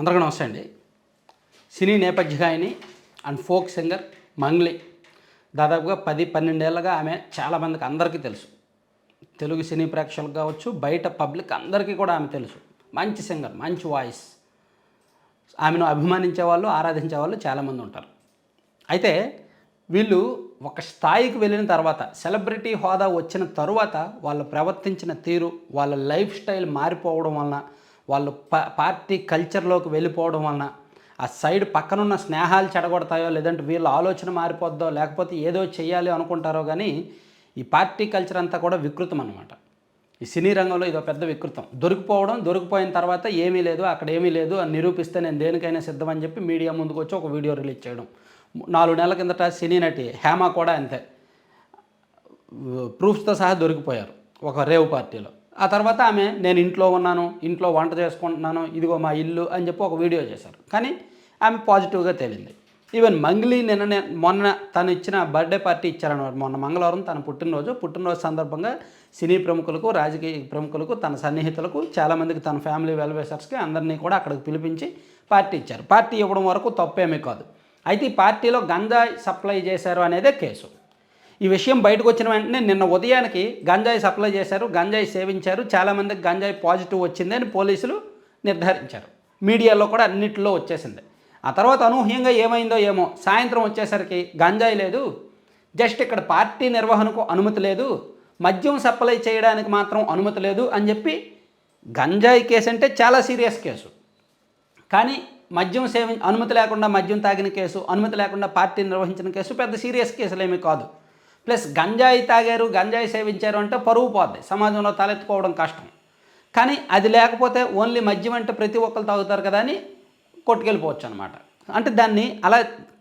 అందరికీ నమస్తే అండి. సినీ నేపథ్య గాయని అండ్ ఫోక్ సింగర్ మంగ్లీ. దాదాపుగా పది పన్నెండేళ్ళగా ఆమె చాలామందికి అందరికీ తెలుసు. తెలుగు సినీ ప్రేక్షకులు కావచ్చు బయట పబ్లిక్ అందరికీ కూడా ఆమె తెలుసు. మంచి సింగర్ మంచి వాయిస్. ఆమెను అభిమానించే వాళ్ళు ఆరాధించే వాళ్ళు చాలామంది ఉంటారు. అయితే వీళ్ళు ఒక స్థాయికి వెళ్ళిన తర్వాత సెలబ్రిటీ హోదా వచ్చిన తరువాత వాళ్ళు ప్రవర్తించిన తీరు వాళ్ళ లైఫ్ స్టైల్ మారిపోవడం వలన వాళ్ళు ప పార్టీ కల్చర్లోకి వెళ్ళిపోవడం వలన ఆ సైడ్ పక్కనున్న స్నేహాలు చెడగొడతాయో లేదంటే వీళ్ళ ఆలోచన మారిపోద్దో లేకపోతే ఏదో చేయాలి అనుకుంటారో కానీ ఈ పార్టీ కల్చర్ అంతా కూడా వికృతం అనమాట ఈ సినీ రంగంలో ఇదో పెద్ద వికృతం. దొరికిపోవడం దొరికిపోయిన తర్వాత ఏమీ లేదు అక్కడ ఏమీ లేదు అని నిరూపిస్తే నేను దేనికైనా సిద్ధమని చెప్పి మీడియా ముందుకు వచ్చి ఒక వీడియో రిలీజ్ చేయడం. నాలుగు నెలల కిందట సినీ నటి హేమ కూడా అంతే. ప్రూఫ్స్తో సహా దొరికిపోయారు ఒక రేవ్ పార్టీలో. ఆ తర్వాత ఆమె నేను ఇంట్లో ఉన్నాను ఇంట్లో వంట చేసుకుంటున్నాను ఇదిగో మా ఇల్లు అని చెప్పి ఒక వీడియో చేశారు. కానీ ఆమె పాజిటివ్గా తేలింది. ఈవెన్ మంగ్లీ నిన్న మొన్న తను ఇచ్చిన బర్త్డే పార్టీ ఇచ్చారనమాట మొన్న మంగళవారం తన పుట్టినరోజు పుట్టినరోజు సందర్భంగా సినీ ప్రముఖులకు రాజకీయ ప్రముఖులకు తన సన్నిహితులకు చాలామందికి తన ఫ్యామిలీ వెల్వేసర్స్కి అందరినీ కూడా అక్కడికి పిలిపించి పార్టీ ఇచ్చారు. పార్టీ ఇవ్వడం వరకు తప్పేమీ కాదు. అయితే ఈ పార్టీలో గంజాయి సప్లై చేశారు అనేదే కేసు. ఈ విషయం బయటకు వచ్చిన వెంటనే నిన్న ఉదయానికి గంజాయి సప్లై చేశారు గంజాయి సేవించారు చాలామందికి గంజాయి పాజిటివ్ వచ్చింది అని పోలీసులు నిర్ధారించారు. మీడియాలో కూడా అన్నింటిలో వచ్చేసింది. ఆ తర్వాత అనూహ్యంగా ఏమైందో ఏమో సాయంత్రం వచ్చేసరికి గంజాయి లేదు జస్ట్ ఇక్కడ పార్టీ నిర్వహణకు అనుమతి లేదు మద్యం సప్లై చేయడానికి మాత్రం అనుమతి లేదు అని చెప్పి గంజాయి కేసు అంటే చాలా సీరియస్ కేసు. కానీ మద్యం సేవి అనుమతి లేకుండా మద్యం తాగిన కేసు అనుమతి లేకుండా పార్టీ నిర్వహించిన కేసు పెద్ద సీరియస్ కేసులు ఏమీ కాదు. ప్లస్ గంజాయి తాగారు గంజాయి సేవించారు అంటే పరువు పోద్ది. సమాజంలో తలెత్తుకోవడం కష్టం. కానీ అది లేకపోతే ఓన్లీ మద్యం అంటే ప్రతి ఒక్కరు తాగుతారు కదా అని కొట్టుకెళ్ళిపోవచ్చు అనమాట అంటే దాన్ని అలా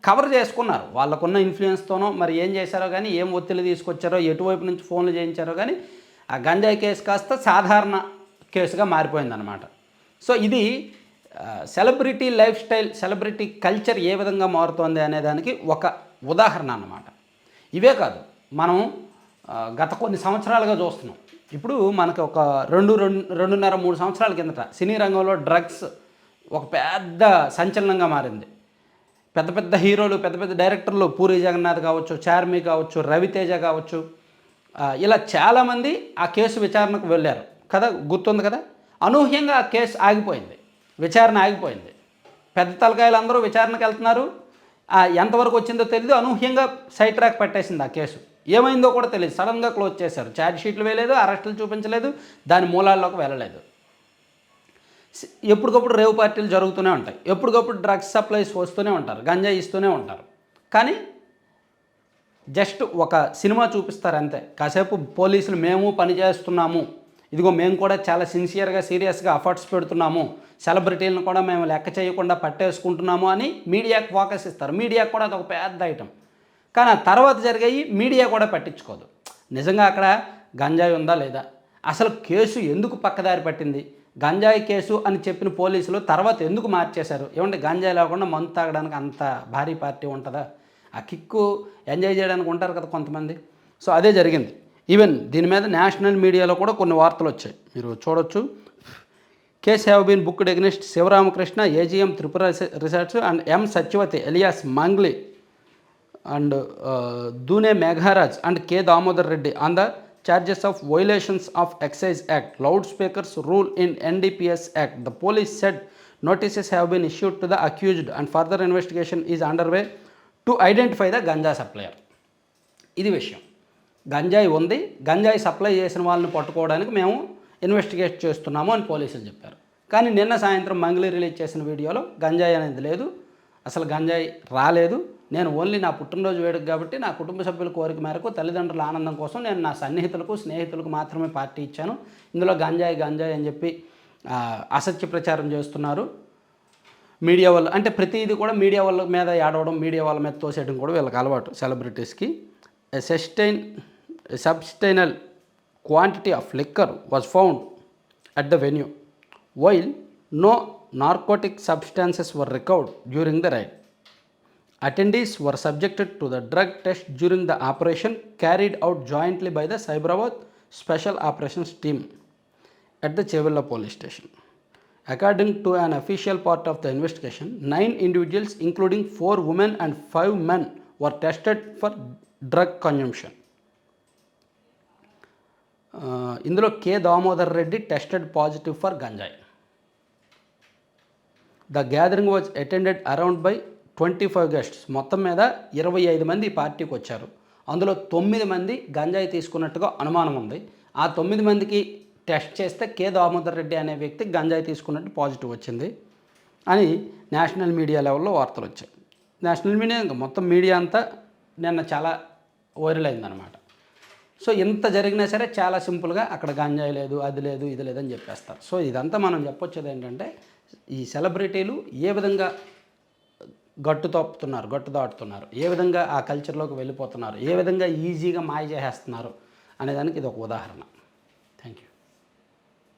కవర్ చేసుకున్నారు. వాళ్ళకున్న ఇన్ఫ్లుయెన్స్తోనో మరి ఏం చేశారో కానీ ఏం ఒత్తిడి తీసుకొచ్చారో ఎటువైపు నుంచి ఫోన్లు చేయించారో కానీ ఆ గంజాయి కేసు కాస్త సాధారణ కేసుగా మారిపోయిందనమాట. సో ఇది celebrity life style celebrity culture ఏ విధంగా మారుతోంది అనేదానికి ఒక ఉదాహరణ అన్నమాట. ఇవే కాదు. మనం గత కొన్ని సంవత్సరాలుగా చూస్తున్నాం. ఇప్పుడు మనకి ఒక రెండు రెండు రెండున్నర మూడు సంవత్సరాల కిందట సినీ రంగంలో డ్రగ్స్ ఒక పెద్ద సంచలనంగా మారింది. పెద్ద పెద్ద హీరోలు పెద్ద పెద్ద డైరెక్టర్లు పూరి జగన్నాథ్ కావచ్చు చార్మి కావచ్చు రవితేజ కావచ్చు ఇలా చాలామంది ఆ కేసు విచారణకు వెళ్ళారు. కదా? గుర్తుంది కదా? అనూహ్యంగా ఆ కేసు ఆగిపోయింది. విచారణ ఆగిపోయింది. పెద్ద తలకాయలు అందరూ విచారణకు వెళ్తున్నారు. ఎంతవరకు వచ్చిందో తెలియదు అనూహ్యంగా సైడ్ ట్రాక్ పెట్టేసింది ఆ కేసు. ఏమైందో కూడా తెలియదు సడన్గా క్లోజ్ చేశారు. ఛార్జ్ షీట్లు వేయలేదు అరెస్టులు చూపించలేదు దాని మూలాల్లోకి వెళ్ళలేదు. ఎప్పటికప్పుడు రేవ్ పార్టీలు జరుగుతూనే ఉంటాయి. ఎప్పటికప్పుడు డ్రగ్స్ సప్లైస్ వస్తూనే ఉంటారు. గంజా ఇస్తూనే ఉంటారు. కానీ జస్ట్ ఒక సినిమా చూపిస్తారు అంతే కాసేపు పోలీసులు మేము పని చేస్తున్నాము ఇదిగో మేము కూడా చాలా సిన్సియర్గా సీరియస్గా అఫర్ట్స్ పెడుతున్నాము. సెలబ్రిటీలను కూడా మేము లెక్క చేయకుండా పట్టేసుకుంటున్నాము అని మీడియాకు ఫోకస్ ఇస్తారు. మీడియాకు కూడా అదొక పెద్ద ఐటమ్ కానీ ఆ తర్వాత జరిగాయి మీడియా కూడా పట్టించుకోదు. నిజంగా అక్కడ గంజాయి ఉందా లేదా? అసలు కేసు ఎందుకు పక్కదారి పట్టింది? గంజాయి కేసు అని చెప్పిన పోలీసులు తర్వాత ఎందుకు మార్చేశారు? ఏమంటే గంజాయి లేకుండా మందు తాగడానికి అంత భారీ పార్టీ ఉంటుందా? ఆ కిక్కు ఎంజాయ్ చేయడానికి ఉంటారు కదా కొంతమంది. సో అదే జరిగింది. ఈవెన్ దీని మీద నేషనల్ మీడియాలో కూడా కొన్ని వార్తలు వచ్చాయి. మీరు చూడొచ్చు. Case have been book against Sivaramakrishna AGM Tripura resorts and M Satyavathi alias Mangli and Doone Megharaj and K Damodar Reddy on the charges of violations of excise act loudspeakers rule in NDPS act. The police set notices have been issued to the accused and further investigation is under way to identify the ganja supplier. ఇది విషయం. గంజాయి ఉంది. గంజాయి supply చేసిన వాళ్ళని పట్టుకోవడానికి మేము investigate చేస్తున్నాము అని పోలీసులు చెప్పారు. కానీ నిన్న సాయంత్రం మంగళి రిలీజ్ చేసిన వీడియోలో గంజాయి అనేది లేదు. అసలు గంజాయి రాలేదు. నేను ఓన్లీ నా పుట్టినరోజు వేడుక కాబట్టి నా కుటుంబ సభ్యుల కోరిక మేరకు తల్లిదండ్రుల ఆనందం కోసం నేను నా సన్నిహితులకు స్నేహితులకు మాత్రమే పార్టీ ఇచ్చాను. ఇందులో గంజాయి గంజాయి అని చెప్పి అసత్య ప్రచారం చేస్తున్నారు. మీడియా వాళ్ళు అంటే ప్రతిదీ కూడా మీడియా వాళ్ళ మీద ఏడవడం మీడియా వాళ్ళ మీద తోసేయడం కూడా వీళ్ళకి అలవాటు సెలబ్రిటీస్కి. Sustain a substantial quantity of liquor was found at the venue, while no narcotic substances were recovered during the raid. Attendees were subjected to the drug test during the operation carried out jointly by the Cyberabad Special Operations Team at the Chevilla Police Station. According to an official part of the investigation, nine individuals, including four women and five men, were tested for drug consumption. ఇందులో K Damodar Reddy tested positive for ganjayi. The gathering was attended around by twenty five guests. మొత్తం మీద ఇరవై ఐదు మంది ఈ పార్టీకి వచ్చారు. అందులో తొమ్మిది మంది గంజాయి తీసుకున్నట్టుగా అనుమానం ఉంది. ఆ తొమ్మిది మందికి టెస్ట్ చేస్తే కె దామోదర్ రెడ్డి అనే వ్యక్తి గంజాయి తీసుకున్నట్టు పాజిటివ్ వచ్చింది అని నేషనల్ మీడియా లెవెల్లో వార్తలు వచ్చాయి. నేషనల్ మీడియా ఇంకా మొత్తం మీడియా అంతా నిన్న చాలా వైరల్ అయిందనమాట సో ఇంత జరిగినా సరే చాలా సింపుల్గా అక్కడ గాంజాయి లేదు అది లేదు ఇది లేదని చెప్పేస్తారు. సో ఇదంతా మనం చెప్పొచ్చేది ఏంటంటే ఈ సెలబ్రిటీలు ఏ విధంగా గట్టు తోపుతున్నారు గట్టు దాటుతున్నారు ఏ విధంగా ఆ కల్చర్లోకి వెళ్ళిపోతున్నారు ఏ విధంగా ఈజీగా మాయ చేసేస్తున్నారు అనేదానికి ఇది ఒక ఉదాహరణ.